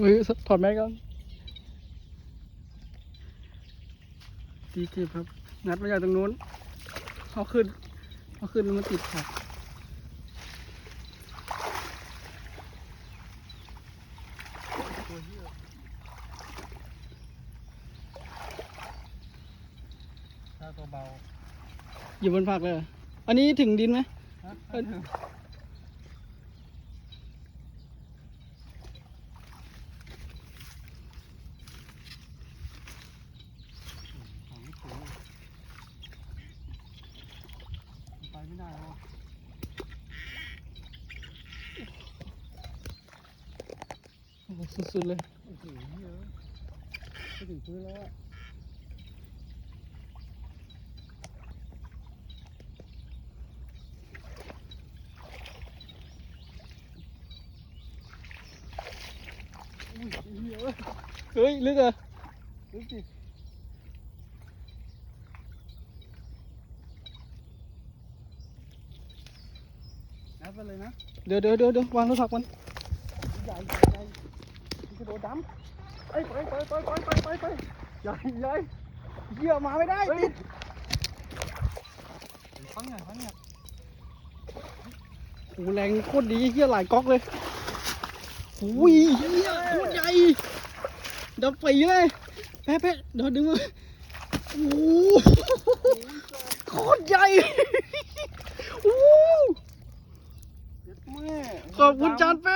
เฮ้ยถอดแมสก่อนตีจีบครับ งัดมาจากตรงนู้นเอาขึ้นเอาขึ้นแล้วมาติดครับถ้าตัวเบาอยู่บนผักเลยเหรออันนี้ถึงดินไหม ฮะ เอ้ย ของไม่ถึง ไม่ได้หรอกโอ้โหสุดๆเลยโอ้โหเยอะไปถึงพื้นแล้วอะอุ้ยเยอะเฮ้ย ลึกอะดูสิ นับไปเลยนะ เดี๋ยวเดี๋ยวเดี๋ยวเดี๋ยววางโทรศัพท์มันใหญ่ใหญ่ใหญ่มันกระโดดดำไปไปไปไปไปไปไปไปใหญ่ใหญ่เหี้ยมาไม่ได้ติดฟังหน่อยฟังหน่อยโอ้แรงโคตรดีเหี้ยหลายก๊อกเลยโอ้ยเหี้ยโคตรใหญ่ดับปีเลยแป๊ะแป๊ะเดี๋ยวดึงมาโอ้โหโคตรใหญ่โอ้โห แม่ ขอบคุณจานแป๊ะครับ